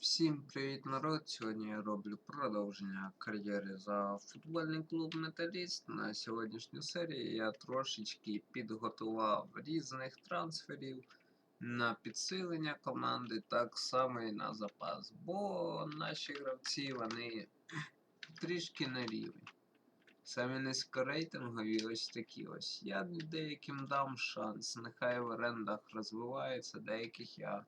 Всім привіт, народ! Сьогодні я роблю продовження кар'єри за футбольний клуб Металіст. На сьогоднішню серію я трошечки підготував різних трансферів на підсилення команди, так само і на запас. Бо наші гравці вони трішки на рівень. Самі низькорейтингові ось такі ось. Я деяким дам шанс, нехай в орендах розвиваються, деяких я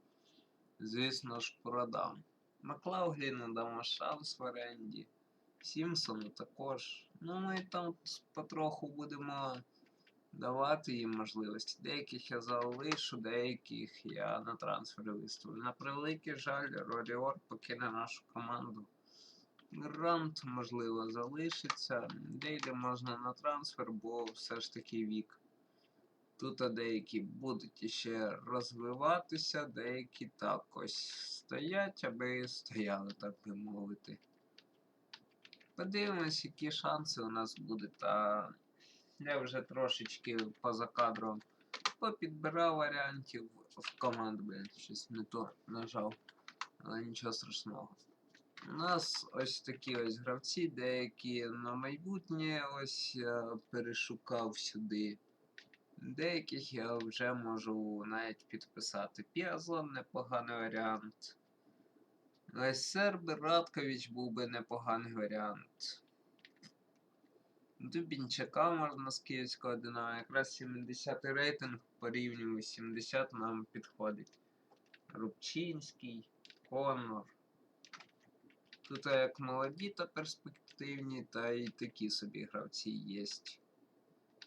звісно ж, продам. Маклаугліну дамо шанс в оренді. Сімпсону також. Ну, ми там потроху будемо давати їм можливості. Деяких я залишу, деяких я на трансфери виставлю. На превеликий жаль, Роріор покине нашу команду. Грант, можливо, залишиться. Дейлі можна на трансфер, бо все ж таки вік. Тут деякі будуть іще розвиватися, деякі так ось стоять, аби стояли, так би мовити. Подивимось, які шанси у нас будуть. Та я вже трошечки поза кадром попідбирав варіантів в команд, блін, щось не то нажав, але нічого страшного. У нас ось такі ось гравці, деякі на майбутнє ось перешукав сюди. Деяких я вже можу навіть підписати. Піазон непоганий варіант. Сербер Радкович був би непоганий варіант. Дубінчака можна з київського Динамо. Якраз 70 рейтинг по рівню 80 нам підходить. Рубчинський, Конор. Тут як молоді та перспективні, та й такі собі гравці єсть.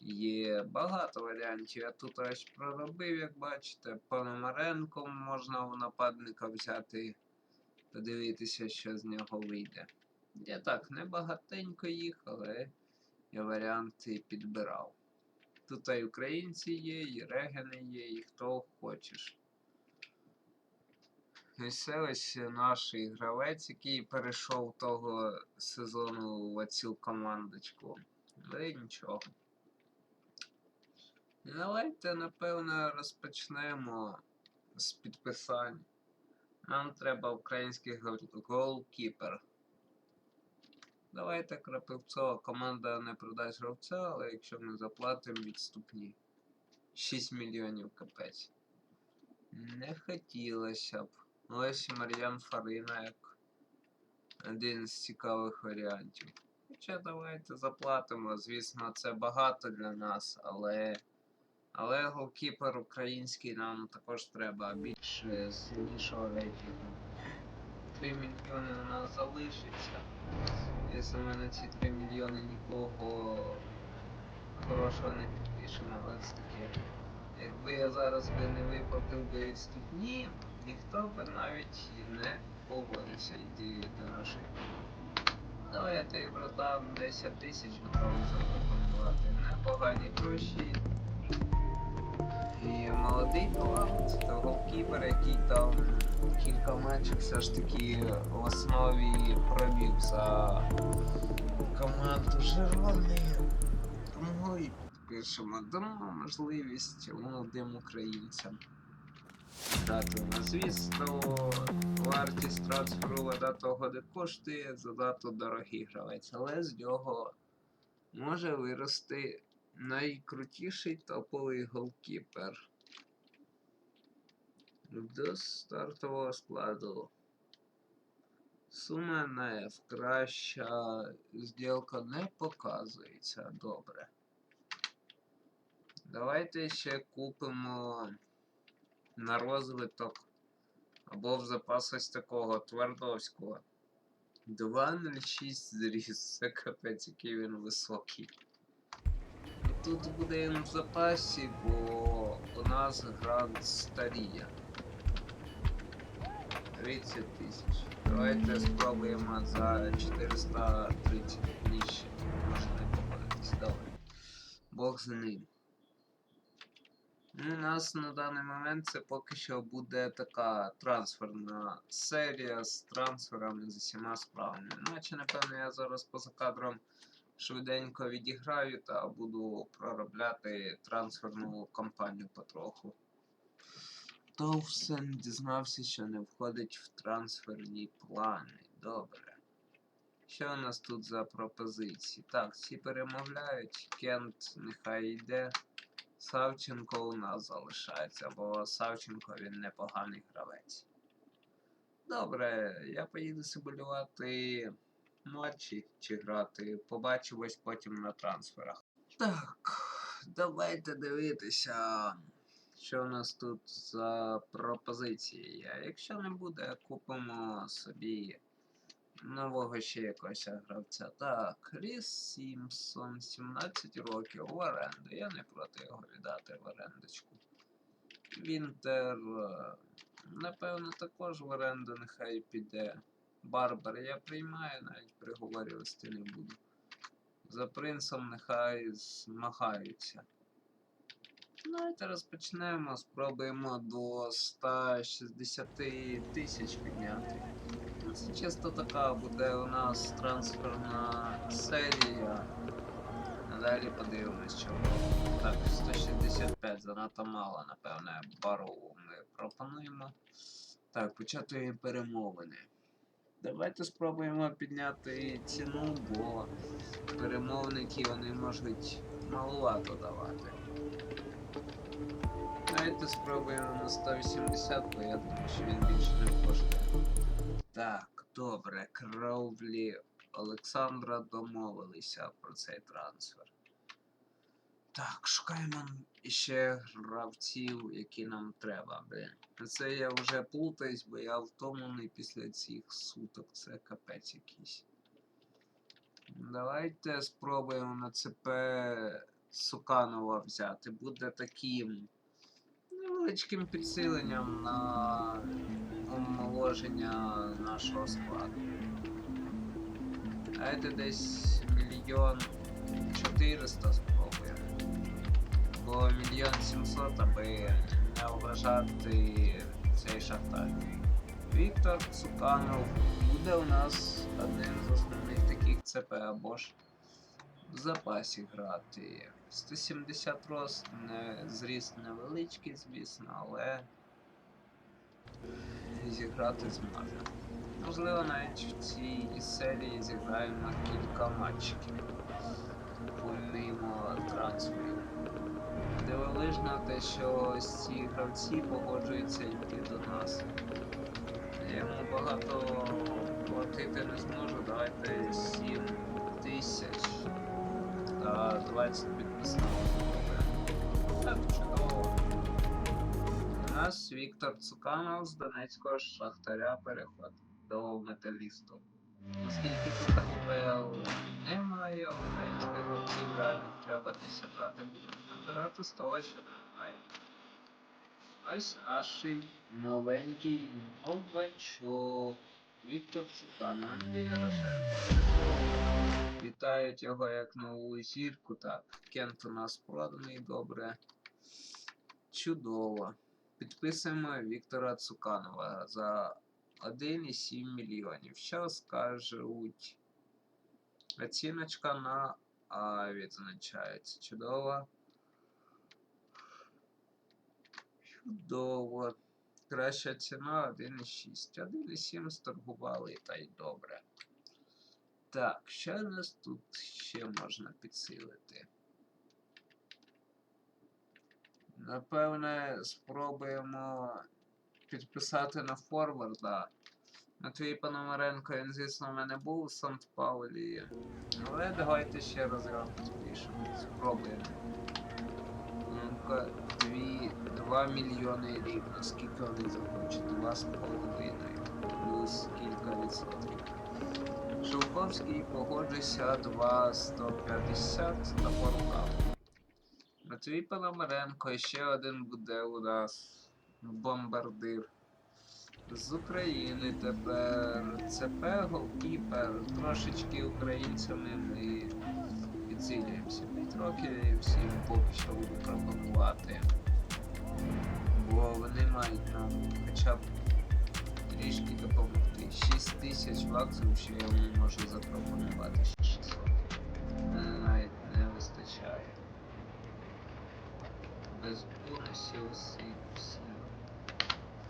Є багато варіантів. Я тут ось проробив, як бачите, Пономаренко можна у нападника взяти, подивитися, що з нього вийде. Я так, не багатенько їх, але я варіанти підбирав. Тут і українці є, і регени є, і хто хочеш. Ось ось наш гравець, який перейшов того сезону в цю командочку. Але нічого. Давайте, напевно, розпочнемо з підписань. Нам треба український голкіпер. Давайте Крапивцова команда не продасть гравця, але якщо ми заплатимо відступні 6 мільйонів капець. Не хотілося б. Ось Мар'ян Фарина як один з цікавих варіантів. Хоча давайте заплатимо. Звісно, це багато для нас, але. Але голкіпер український нам також треба більше сильнішого рейтингу. 3 мільйони у нас залишиться. Якщо ми на ці 3 мільйони нікого хорошого не підпишемо, але це таке. Якби я зараз би не виплатив би відступні, ніхто би навіть не погодився йти до нашої. Давайте, братан, 10 тисяч готовий запропонувати. Непогані гроші. І молодий талант, та голкіпер, який там кілька матчів все ж таки в основі провів за команду Жерони. Тому і пишемо, дамо можливість молодим українцям грати у нас. Звісно, вартість трансферу за дату годи коштує, за дату дорогий гравець, але з нього може вирости найкрутіший топовий голкіпер. До стартового складу. Сума на F. Краща зділка не показується. Добре. Давайте ще купимо на розвиток або в запас ось такого Твардовського. 2.06 зріс. Це капець, який він високий. Тут буде в запасі, бо у нас грант старіє. 30 тисяч. Давайте спробуємо за 430 нижче. Може не погодитись. Добре. Бог з ним. Ну, У нас на даний момент це поки що буде така трансферна серія з трансферами з усіма справами. Наче, напевно, я зараз поза кадром швиденько відіграю та буду проробляти трансферну кампанію потроху. Товсен дізнався, що не входить в трансферні плани. Добре. Що у нас тут за пропозиції? Так, всі перемовляють. Кент нехай йде. Савченко у нас залишається, бо Савченко він непоганий гравець. Добре, я поїду симулювати матчі чи грати. Побачимось потім на трансферах. Так, давайте дивитися, що у нас тут за пропозиції. Якщо не буде, купимо собі нового ще якогось гравця. Так, Ріс Сімпсон, 17 років в оренду. Я не проти його віддати в орендочку. Вінтер, е, напевно, також в оренду нехай піде. Барбар я приймаю, навіть приговорювати не буду. За принцем нехай змагаються. Давайте розпочнемо, спробуємо до 160 тисяч підняти. Ну, Це чисто така буде у нас трансферна серія. Далі подивимось, що. Так, 165 занадто мало, напевне, бару ми пропонуємо. Так, почати перемовини. Давайте спробуємо підняти ціну, бо перемовники вони можуть малувато давати. Давайте спробуємо на 180, бо я думаю, що він більше не коштує. Так, добре, Кровлі Олександра домовилися про цей трансфер. Так, шукаємо ще гравців, які нам треба, блін. Це я вже плутаюсь, бо я втомлений після цих суток. Це капець якийсь. Давайте спробуємо на ЦП Суканова взяти. Буде таким невеличким підсиленням на омоложення нашого складу. Давайте десь мільйон 400 спробуємо. Бо мільйон 700, аби не вважати цей шахтар. Віктор Цуканов буде у нас одним з основних таких ЦП або ж в запасі грати. 170 рост, не, зріст невеличкий, звісно, але зіграти зможе. Можливо, навіть в цій серії зіграємо кілька матчиків. Помимо трансферів. Дивовижно те, що ці гравці погоджуються йти до нас. Йому багато платити не зможу, давайте 7 тисяч та 20 підписного Так, чудово. У нас Віктор Цуканов з Донецького Шахтаря переходить до металісту. Оскільки тут немає, українських гравців реально десь брати. Набирати з того, що немає. Ось наш новенький новачок. Віктор Ярошенко. Вітають його як нову зірку. Так, Кент у нас проданий добре. Чудово. Підписуємо Віктора Цуканова за 1,7 мільйонів. Що скажуть? Оціночка на А відзначається. Чудово. Чудово. Краща ціна 1,6. 1,7 сторгували та й добре. Так, що нас тут ще можна підсилити? Напевне, спробуємо підписати на форварда. Матвій Пономаренко, він, звісно, в мене був у Сант Паулі. Але давайте ще раз підпишемо. Спробуємо. Ну-ка, 2 мільйони рівно. Скільки вони захочуть? 2,5 плюс кілька відсотків. Шовковський погоджуйся 2,150 на поруках. Матвій Пономаренко ще один буде у нас бомбардир. З України тепер ЦП голкіпер. Трошечки українцями ми підсилюємося. 5 років і всім поки що буду пропонувати. Бо вони мають нам хоча б трішки допомогти. 6 тисяч максимум, що я вам можу запропонувати ще 600. Навіть не вистачає. Без бонусів усі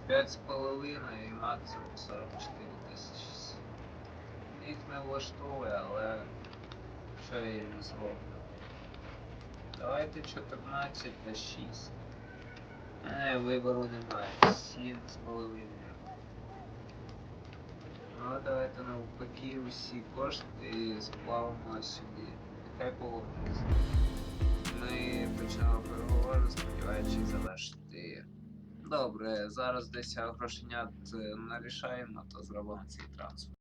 все. 5,5 і максимум 44 тисячі. Їх не влаштовує, але що я їм зроблю? Давайте 14 на 6. Е, вибору немає. 7,5. Ну, давайте навпаки усі кошти сплавимо сюди. Нехай погодиться. Ми почали переговори, сподіваючись завершити. Добре, зараз десь грошенят е, нарішаємо, то зробимо цей трансфер.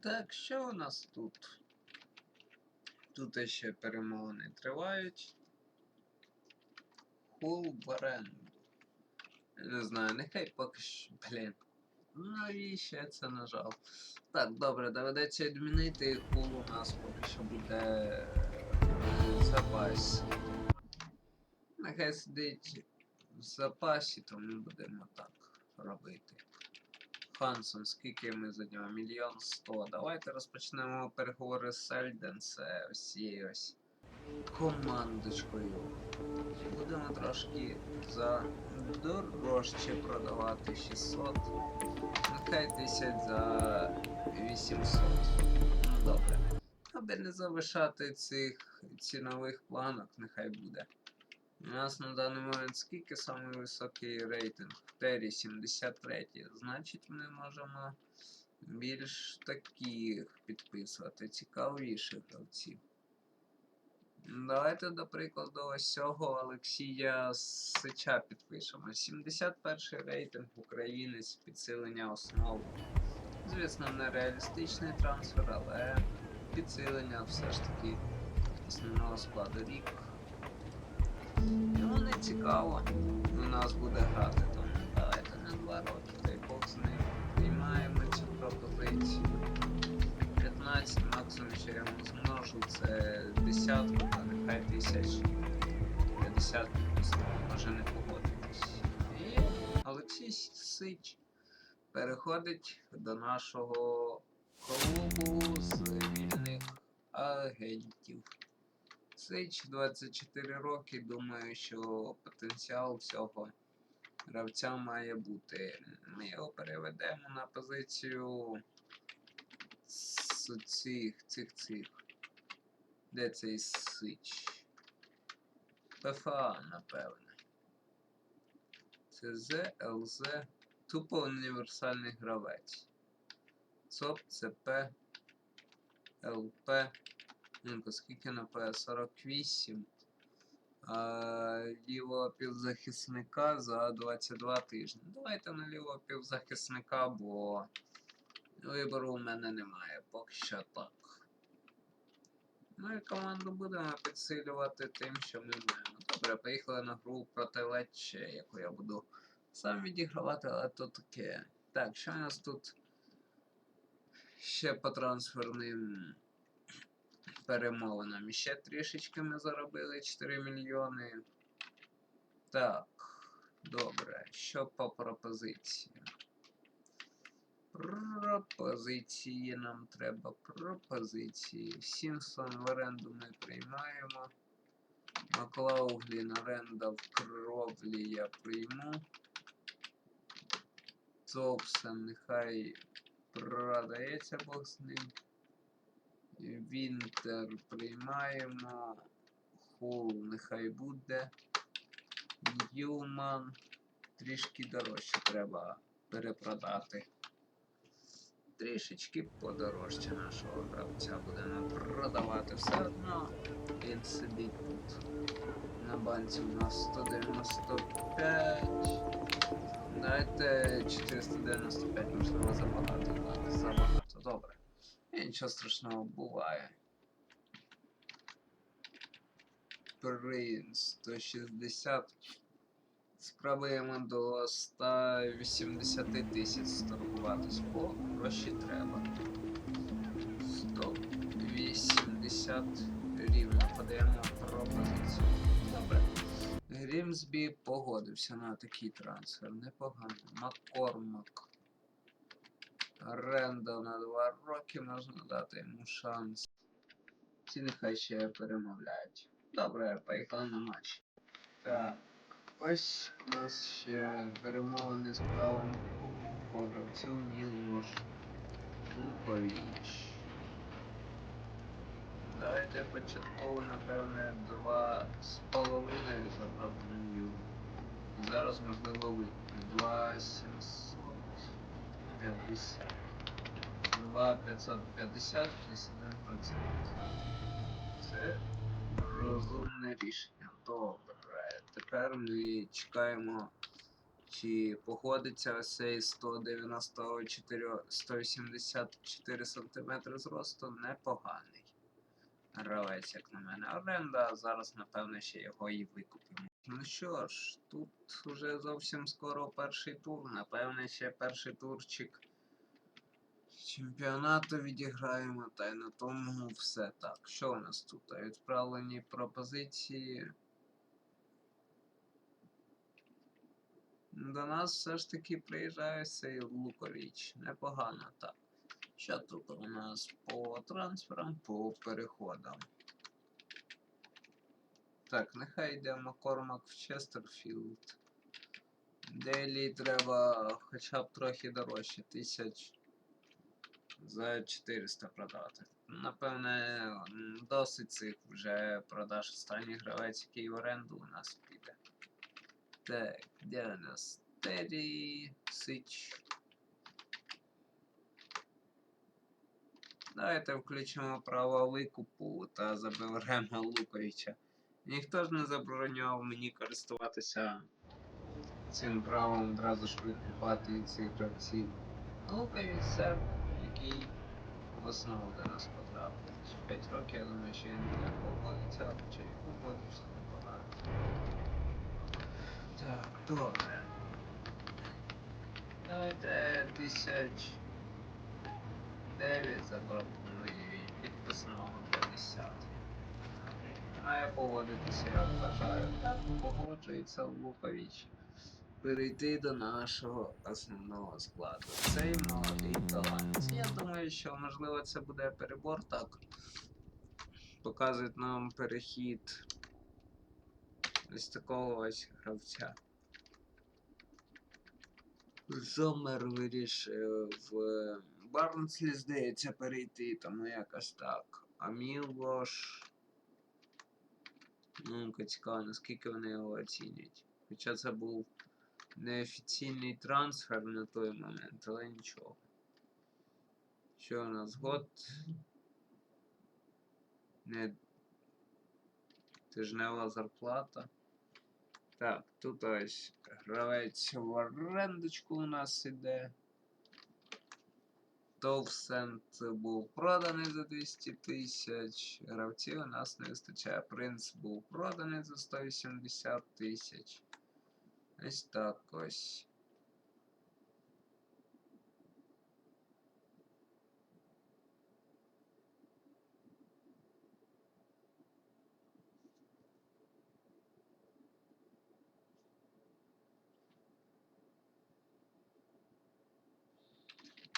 Так, що у нас тут? Тут ще перемовини тривають. Хул в. Не знаю, нехай поки що. Блін. Навіщо я це нажав? Так, добре, доведеться відмінити. Хул у нас поки що буде в запасі. Нехай сидить в запасі, то ми будемо так робити. Хансон, скільки ми за нього? Мільйон сто. Давайте розпочнемо переговори з Сельден, це ось цією ось командочкою. Будемо трошки за дорожче продавати 600. Нехай 1000 за 800. Ну добре. Аби не завишати цих цінових планок, нехай буде. У нас на даний момент скільки самий високий рейтинг? В Тері 73. Значить ми можемо більш таких підписувати, цікавіших гравців. Давайте, до прикладу, ось цього Олексія Сича підпишемо. 71 рейтинг українець, підсилення основ. Звісно, не реалістичний трансфер, але підсилення все ж таки основного складу рік. Йому не цікаво у нас буде грати, тому давайте на два роки, та й Бог з ним. Приймаємо цю пропозицію. 15 максимум, що я йому змножу, це десятку, та нехай тисяч 50 може не погодитись. І Олексій Сич переходить до нашого клубу з вільних агентів. Сич 24 роки, думаю, що потенціал цього гравця має бути. Ми його переведемо на позицію з цих, цих, цих. Де цей Сич? ПФА, напевне. Це ЗЛЗ. Тупо універсальний гравець. ЦОП, ЦП, ЛП. Ну, скільки на П? 48. А, лівого півзахисника за 22 тижні. Давайте на лівого півзахисника, бо вибору у мене немає, поки що так. Ну і команду будемо підсилювати тим, що ми маємо. Добре, поїхали на гру проти Лечче, яку я буду сам відігравати, але то таке. Так, що у нас тут ще по трансферним перемовинам. І ще трішечки ми заробили 4 мільйони. Так, добре. Що по пропозиції? Пропозиції нам треба пропозиції. Сімсон в оренду ми приймаємо. Маклауглін оренда в кровлі я прийму. Топсон нехай продається Бог з ним. Вінтер приймаємо. Хул нехай буде. Ньюман. Трішки дорожче треба перепродати. Трішечки подорожче нашого гравця будемо продавати все одно. Він сидить тут. На банці у нас 195. Дайте 495, можливо, забагато. Забагато. Добре. Нічого страшного буває. Принц 160. Спробуємо до 180 тисяч сторгуватись, бо гроші треба. 180 рівня. Подаємо пропозицію. Добре. Грімсбі погодився на такий трансфер. Непогано. Маккормак. Рендо на два роки можна дати йому шанс. Ці нехай ще перемовляють. Добре, поїхали на матч. Так, ось у нас ще перемовини з правом продавцю Мілош Лукович. Давайте початково, напевне, два з половиною за проблемою. Зараз можливо 2,700. Це розумне рішення. Добре. Тепер ми чекаємо, чи погодиться цей 194 184 см зросту непоганий. Гравець, як на мене, оренда, зараз, напевно, ще його і викупимо. Ну що ж, тут вже зовсім скоро перший тур, напевне, ще перший турчик чемпіонату відіграємо, та й на тому все так. Що у нас тут? Відправлені пропозиції. До нас все ж таки приїжджає цей Лукович. Непогано так. Що тут у нас по трансферам, по переходам? Так, нехай йде Маккормак в Честерфілд. Делі треба хоча б трохи дорожче, тисяч за 400 продати. Напевне, досить цих вже продаж останній гравець, який в оренду у нас піде. Так, де у нас Террі, Сич. Давайте включимо право викупу та заберемо Луковича. Ніхто ж не забороняв мені користуватися цим правом одразу ж викупати цих гравців. Лукович це який в основу до нас потрапив. 5 років, я думаю, що він не погодиться, хоча й погодився непогано. Так, добре. Давайте тисяч дев'ять запропоную і підписаного 50. Має погодитися, я вважаю. Погоджується Лукович. Перейти до нашого основного складу. Цей молодий талант. Я думаю, що можливо це буде перебор так. Показують нам перехід ось такого ось гравця. Зомер вирішив в Барнслі, здається, перейти, тому якось так. А Мілош. Ну, цікаво, наскільки вони його оцінюють. Хоча це був неофіційний трансфер на той момент, але нічого. Що у нас год? Не тижнева зарплата. Так, тут ось гравець в орендочку у нас іде. Товсент був проданий за 200 тисяч. Гравців у нас не вистачає. Принц був проданий за 180 тисяч. Ось так ось.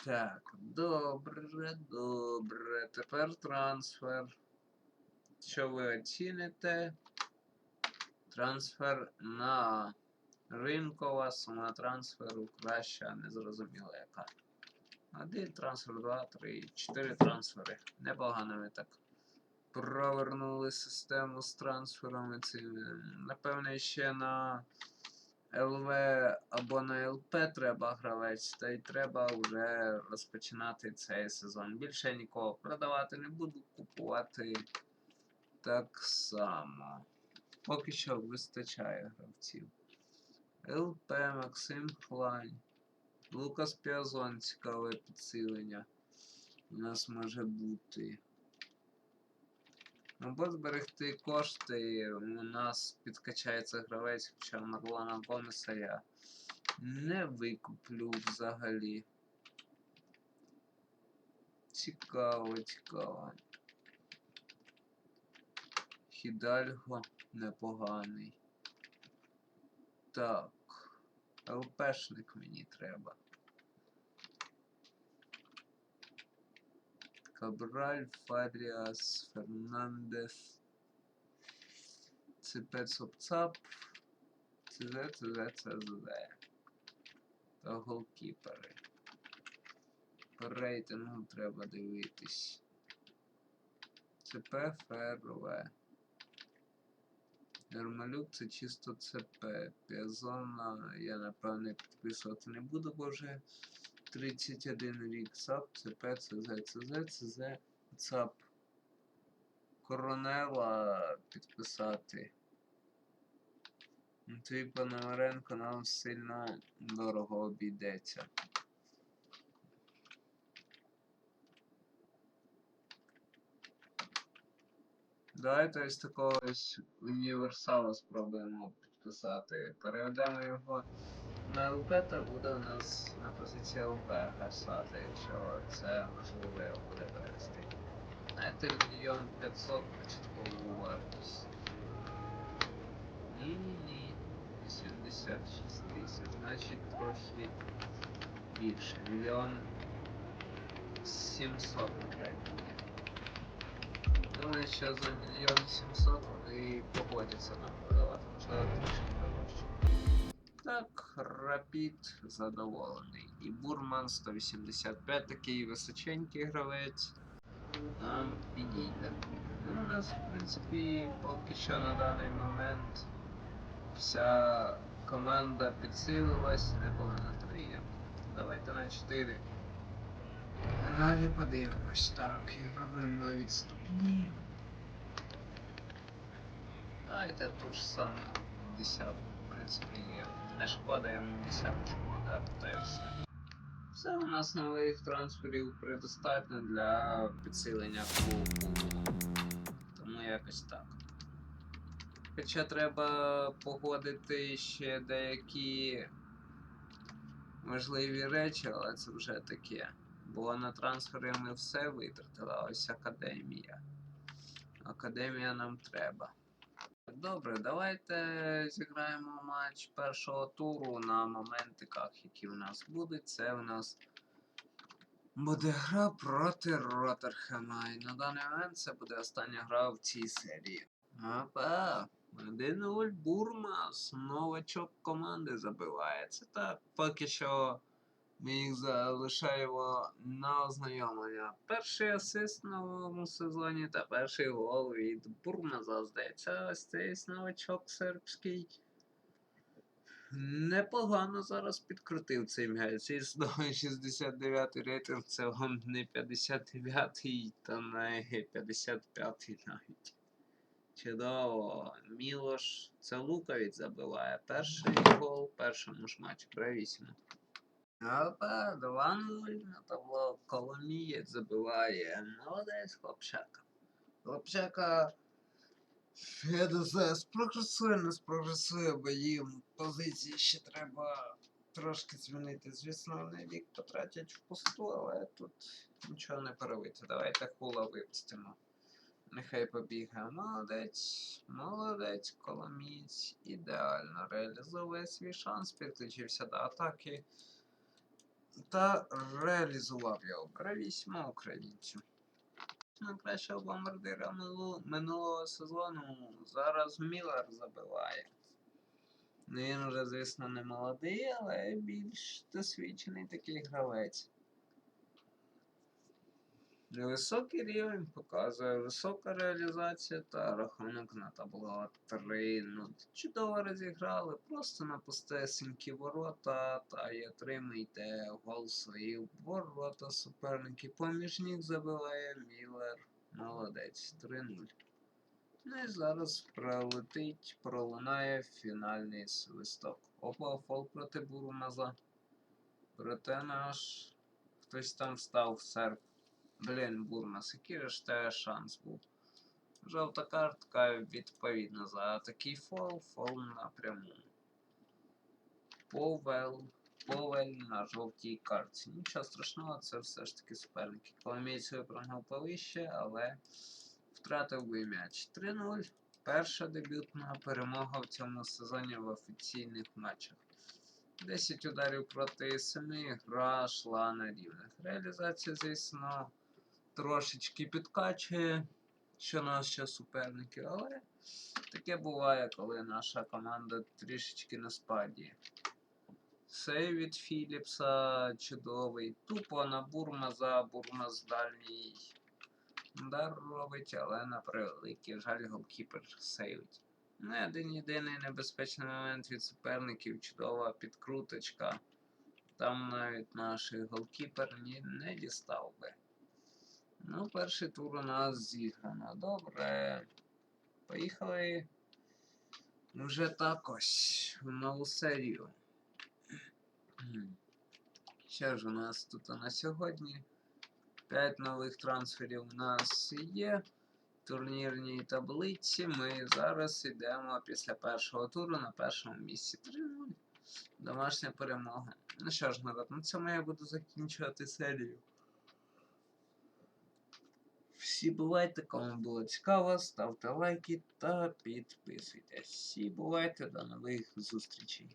Так, добре, добре. Тепер трансфер. Що ви оціните? Трансфер на ринкова сума трансферу краща, незрозуміло яка. Один трансфер, два, три, чотири трансфери. Непогано ми так провернули систему з трансферами. Напевне, ще на ЛВ або на ЛП треба гравець, та й треба вже розпочинати цей сезон. Більше нікого продавати не буду, купувати так само. Поки що вистачає гравців. ЛП, Максим Хлань. Лукас Піазон, цікаве підсилення. У нас може бути. Або зберегти кошти, у нас підкачається гравець, хоча Марлана Гомеса я не викуплю взагалі. Цікаво, цікаво. Хідальго непоганий. Так. ЛПшник мені треба. Кабраль, Фаріас, Фернандес. Цепецопцап. ЦЗ, ЦЗ, ЦЗ. Та голкіпери. По рейтингу треба дивитись. ЦП, ФРВ. Ермалюк це чисто ЦП. Піазона я напевне підписувати не буду, бо 31 рік. ЦАП, ЦП, ЦЗ, ЦЗ, ЦЗ, ЦАП. Коронела підписати. Ну, Твій Пономаренко нам сильно дорого обійдеться. Давайте ось такого ось універсала спробуємо підписати. Переведемо його на ЛП, та буде у нас на позиції ЛП гасати, якщо це можливо його буде перевести. Знаєте, мільйон п'ятсот початкову вартість. Ні-ні-ні. 86 тисяч, значить трохи більше. Мільйон 700 наприклад. Думаю, що за мільйон 700 вони погодяться нам продавати, можливо, трішки дорожче. Так, Рапід задоволений. І Бурман 185, такий височенький гравець. Нам підійде. Ну, у нас, в принципі, поки що на даний момент вся команда підсилилась, непогано три. Давайте на 4. Далі подивимось. Так, і робимо нові відступні. Давайте ту ж саме 10. В принципі, не шкода десяточку дати, та все. Все у нас нових трансферів предостатньо для підсилення клубу. Тому якось так. Хоча треба погодити ще деякі важливі речі, але це вже таке. Бо на трансфери ми все витратили, ось академія. Академія нам треба. Добре, давайте зіграємо матч першого туру на моментиках, які у нас будуть. Це у нас буде гра проти Роттерхема. І на даний момент це буде остання гра в цій серії. Опа! 1-0 Бурмас, новачок команди забивається. Так, поки що ми їх залишаємо на ознайомлення. Перший асист в новому сезоні та перший гол від Бурмаза, здається, ось цей новачок сербський. Непогано зараз підкрутив цей м'яч. І знову 69 рейтинг, це вам не 59-й, та не 55-й навіть. Чудово. Мілош це Луковіць забиває. Перший гол першому ж матчі. Бравісімо. Опа, 2-0 на табло. Коломієць забиває. Молодець хлопчака. Хлопчака. Знаю, спрогресує, не спрогресує, бо їм позиції ще треба трошки змінити. Звісно, вони вік потратять в пусту, але тут нічого не перевити. Давайте хула випустимо. Нехай побігає. Молодець, молодець, коломієць. Ідеально реалізовує свій шанс, підключився до атаки та реалізував його. Бравісімо українців. Найкращого бомбардира минулого сезону зараз Міллер забиває. Ну, Він вже, звісно, не молодий, але більш досвідчений такий гравець. Високий рівень показує висока реалізація та рахунок на табло 3. Ну, чудово розіграли, просто на пустесенькі ворота та й отримайте гол свої ворота суперники. Поміж них забиває Міллер. Молодець 3-0. Ну і зараз пролетить, пролунає фінальний свисток. Опа, фол проти Бурмаза. Проте наш хтось там став серп. Блін, же ж тебе шанс був? Жовта картка відповідно за такий фол, фол напряму. Повел, повель на жовтій картці. Нічого страшного, це все ж таки суперники. Коломієць випрыгнув повище, але втратив би м'яч. 3-0. Перша дебютна перемога в цьому сезоні в офіційних матчах. 10 ударів проти 7, гра йшла на рівних. Реалізація, звісно, трошечки підкачує, що наші суперники, але Таке буває, коли наша команда трішечки на спаді. Сейв від Філіпса чудовий. Тупо на Бурмаза, Бурмаз дальній удар робить, але на превеликий жаль голкіпер сейвить. Не один єдиний небезпечний момент від суперників, чудова підкруточка. Там навіть наш голкіпер не дістав би. Ну, перший тур у нас зіграно. Добре. Поїхали. Вже так ось в нову серію. Що ж у нас тут на сьогодні? 5 нових трансферів у нас є. Турнірній таблиці ми зараз йдемо після першого туру на першому місці 3-0. Домашня перемога. Ну що ж, народ, на цьому я буду закінчувати серію. Всі бувайте, кому було цікаво, ставте лайки та підписуйтесь. Всі бувайте, до нових зустрічей.